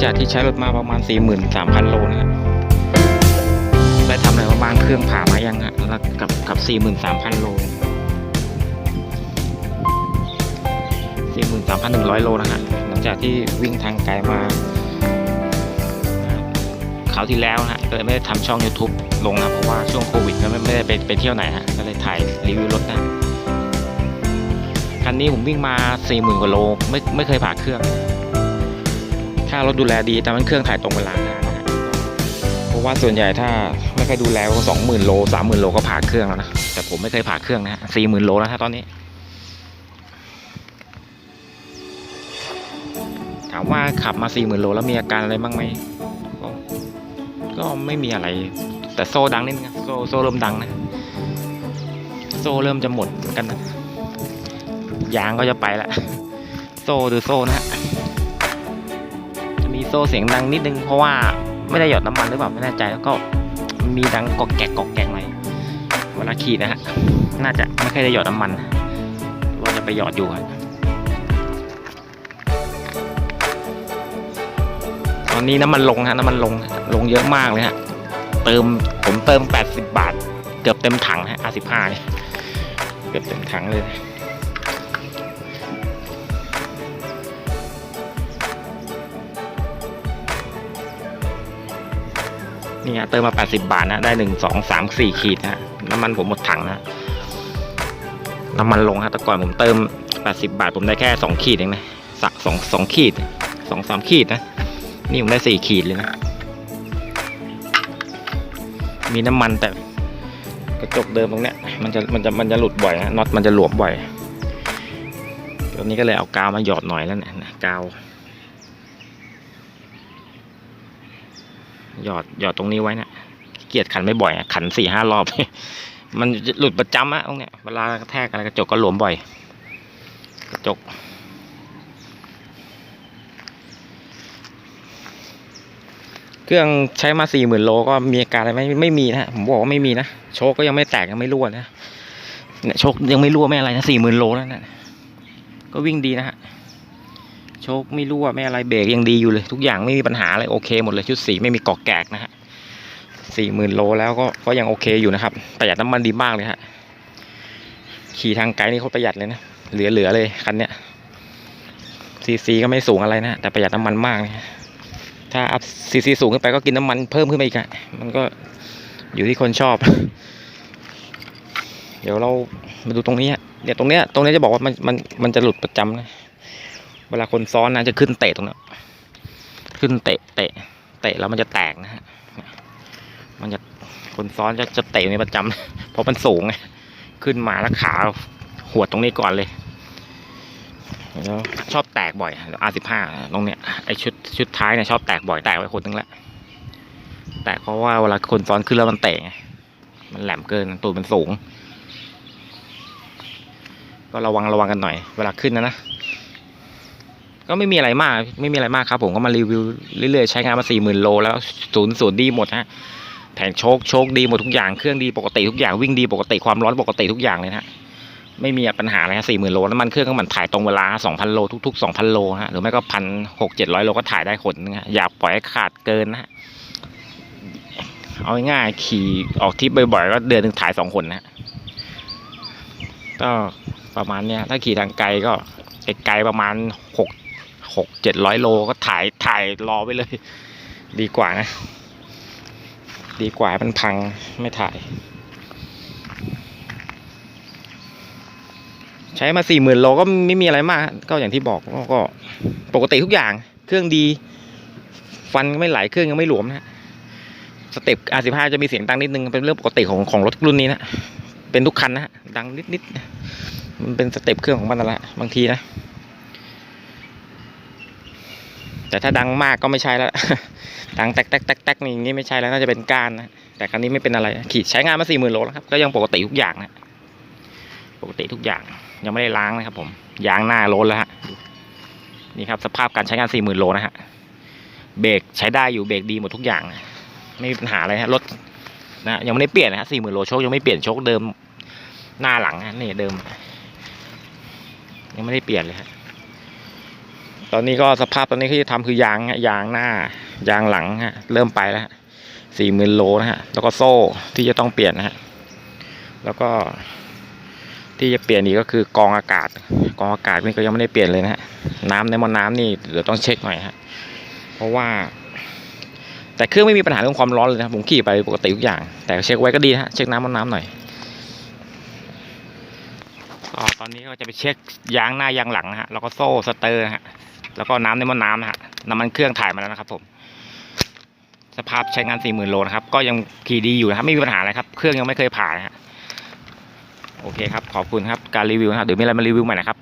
หลังจากที่ใช้รถมาประมาณ 43,000 โลนะฮะได้ทำอะไรมาบ้างเครื่องผ่ามายังฮะแล้วกับกับ 43,000 โล 43,100 โลนะฮะหลังจากที่วิ่งทางไกลมาคราวที่แล้วฮะก็เลยไม่ได้ทำช่อง YouTube ลงนะเพราะว่าช่วงโควิดก็ไม่ได้ไปไปเที่ยวไหนฮะก็เลยถ่ายรีวิวรถนะคันนี้ผมวิ่งมา 40,000กว่าโลไม่ไม่เคยผ่าเครื่อง ถ้ารถดูแลดีแต่มันเครื่องถ่ายตรงเวลาเพราะว่าส่วนใหญ่ถ้าไม่เคยดูแลก็สองหมื่นโลสามหมื่นโลก็ผ่าเครื่องแล้วนะแต่ผมไม่เคยผ่าเครื่องนะสี่หมื่นโลแล้วถ้าตอนนี้ ถามว่าขับมาสี่หมื่นโลแล้วมีอาการอะไรบ้างไหมก็ก็ไม่มีอะไร แต่โซ่ดังนิดนึงโซ่โซ่เริ่มดังนะโซ่เริ่มจะหมดเหมือนกันนะยางก็จะไปละโซ่ดูโซ่นะฮะ มีโซ่เสียงดังนิดนึงเพราะว่าไม่ได้หยอดน้ำมันหรือเปล่าไม่แน่ใจแล้วก็มีดังกอกแกกกอกแกกหน่อยเวลาขี่นะฮะน่าจะไม่เคยได้หยอดน้ำมันว่าจะไปหยอดอยู่ครับตอนนี้น้ำมันลงฮะน้ำมันลงลงเยอะมากเลยฮะเติมผมเติม 80 บาท เกือบเต็มถังฮะ R15 เกือบเต็มถังเลย นี่ฮะเติมมา 80 บาทนะได้หนึ่งสองสามสี่ขีดนะน้ำมันผมหมดถังนะน้ำมันลงฮะแต่ก่อนผมเติม 80 บาท ผมได้แค่ 2 ขีดเองนะสักสองสองขีดสองสามขีดนะ นี่ผมได้4ขีดเลยนะ มีน้ำมันแต่กระจกเดิมตรงเนี้ยมันจะมันจะมันจะหลุดบ่อยนะน็อตมันจะหลวมบ่อยตอนนี้ก็เลยเอากาวมาหยอดหน่อยแล้วเนี่ยนะกาว หยอดหยอดตรงนี้ไว้นะเกียดขันไม่บ่อยอะขันสี่ห้ารอบ มันหลุดประจำอะตรงเนี้ยเวลากระแทกอะไรกระจกก็หลวมบ่อย กระจกเครื่องใช้มาสี่หมื่นโลก็มีอาการอะไรไหมไม่มีนะผมบอกว่าไม่มีนะโชคก็ยังไม่แตกยังไม่รั่วนะเนี่ยโชคยังไม่รั่วไม่อะไรนะสี่หมื่นโลแล้วนะก็วิ่งดีนะฮะ โชคไม่รั่วไม่อะไรเบรกยังดีอยู่เลย ทุกอย่างไม่มีปัญหาอะไรโอเคหมดเลยชุดสีไม่มีกอกแกกนะฮะสี่หมื่นโลแล้วก็ก็ยังโอเคอยู่นะครับประหยัดน้ำมันดีมากเลยฮะขี่ทางไกลนี่เขาประหยัดเลยนะเหลือเหลือเลยคันเนี้ยซีซีก็ไม่สูงอะไรนะแต่ประหยัดน้ำมันมากนะถ้าอัพซีซีสูงขึ้นไปก็กินน้ำมันเพิ่มขึ้นไปอีกอะมันก็อยู่ที่คนชอบ เดี๋ยวเรามาดูตรงนี้เดี๋ยวตรงเนี้ยตรงนี้จะบอกว่ามันมันมันจะหลุดประจำนะ เวลาคนซ้อนนะจะขึ้นเตะตรงนั้ขึ้นเตะเตะ เตะแล้วมันจะแตกนะฮะมันจะคนซ้อนจะจะเตะในประจำเพราะมันสูงไงขึ้นมาแล้วขาหัวดตรงนี้ก่อนเลยแล้วชอบแตกบ่อยอาสิบห้าตรงเนี้ยไอชุดชุดท้ายเนี่ยชอบแตกบ่อยแตกไปคนนึงละแตกเพราะว่าเวลาคนซ้อนขึ้นแล้วมันเตะไงมันแหลมเกินตูดมันสูง ก็ระวังระวังกันหน่อย เวลาขึ้นนะนะ ก็ไม่มีอะไรมาก ไม่มีอะไรมากครับผมก็มารีวิวเรื่อยๆใช้งานมาสี่หมื่นโลแล้วศูนย์ศูนย์ดีหมดฮะแผงโชคโชคดีหมดทุกอย่างเครื่องดีปกติทุกอย่างวิ่งดีปกติความร้อนปกติทุกอย่างเลยนะไม่มีปัญหาอะไรฮะสี่หมื่นโลน้ำมันเครื่องก็มันถ่ายตรงเวลาสองพันโลทุกๆสองพันโลฮะหรือไม่ก็พันหกเจ็ดร้อยโลก็ถ่ายได้ขนนึงฮะอย่าปล่อยให้ขาดเกินนะฮะเอาง่ายๆขี่ออกทริปบ่อยๆก็เดือนหนึ่งถ่ายสองคนนะฮะก็ประมาณเนี้ยถ้าขี่ทางไกลก็ไกลๆประมาณหก หกเจ็ดร้อยโลก็ถ่ายถ่ายรอไว้เลย ดีกว่านะ ดีกว่ามันพังไม่ถ่าย ใช้มาสี่หมื่นโลก็ไม่มีอะไรมาก ก็อย่างที่บอกก็ก็ปกติทุกอย่าง เครื่องดี ฟันก็ไม่ไหลเครื่องยังไม่หลวมนะสเต็ป R15 จะมีเสียงดังนิดนึงเป็นเรื่องปกติของของรถรุ่นนี้นะเป็นทุกคันนะดังนิดๆมันเป็นสเต็ปเครื่องของมันนั่นแหละบางทีนะ แต่ถ้าดังมากก็ไม่ใช่แล้ว ดังแตกแตกแตกแตกนี่อย่างงี้ไม่ใช่แล้วน่าจะเป็นก้านนะ แต่คันนี้ไม่เป็นอะไร ขี่ใช้งานมาสี่หมื่นโลแล้วครับ ก็ยังปกติทุกอย่างนะ ปกติทุกอย่าง ยังไม่ได้ล้างนะครับผม ยางหน้าโลนแล้วฮะ นี่ครับสภาพการใช้งานสี่หมื่นโลนะฮะ เบรกใช้ได้อยู่เบรกดีหมดทุกอย่างนะไม่มีปัญหาอะไรฮะ รถนะยังไม่ได้เปลี่ยนนะฮะสี่หมื่นโลโชคยังไม่เปลี่ยนโชคเดิม หน้าหลังนะนี่เดิม ยังไม่ได้เปลี่ยนเลยฮะ ตอนนี้ก็สภาพตอนนี้ที่จะทำคือยางฮะยางหน้ายางหลังฮะเริ่มไปแล้วสี่หมื่นโลนะฮะแล้วก็โซ่ที่จะต้องเปลี่ยนนะฮะแล้วก็ที่จะเปลี่ยนอีกก็คือกองอากาศ กองอากาศนี่ก็ยังไม่ได้เปลี่ยนเลยนะฮะน้ำในมอน้ำนี่เดี๋ยวต้องเช็คหน่อยฮะเพราะว่า แต่เครื่องไม่มีปัญหาเรื่องความร้อนเลยนะผมขี่ไปปกติทุกอย่าง แต่เช็คไว้ก็ดีฮะเช็คน้ำมันน้ำหน่อยตอนนี้ก็จะไปเช็คยางหน้ายางหลังนะฮะแล้วก็โซ่สเตอร์นะฮะ แล้วก็น้ำในหมอน้ำนะฮะน้ำมันเครื่องถ่ายมาแล้วนะครับ ผม สภาพใช้งานสี่หมื่นโลนะครับ ก็ยังขี่ดีอยู่นะครับ ไม่มีปัญหาอะไรครับ เครื่องยังไม่เคยผ่านะฮะโอเคครับ ขอบคุณครับ การรีวิวนะครับ เดี๋ยวมีอะไรมารีวิวใหม่นะครับ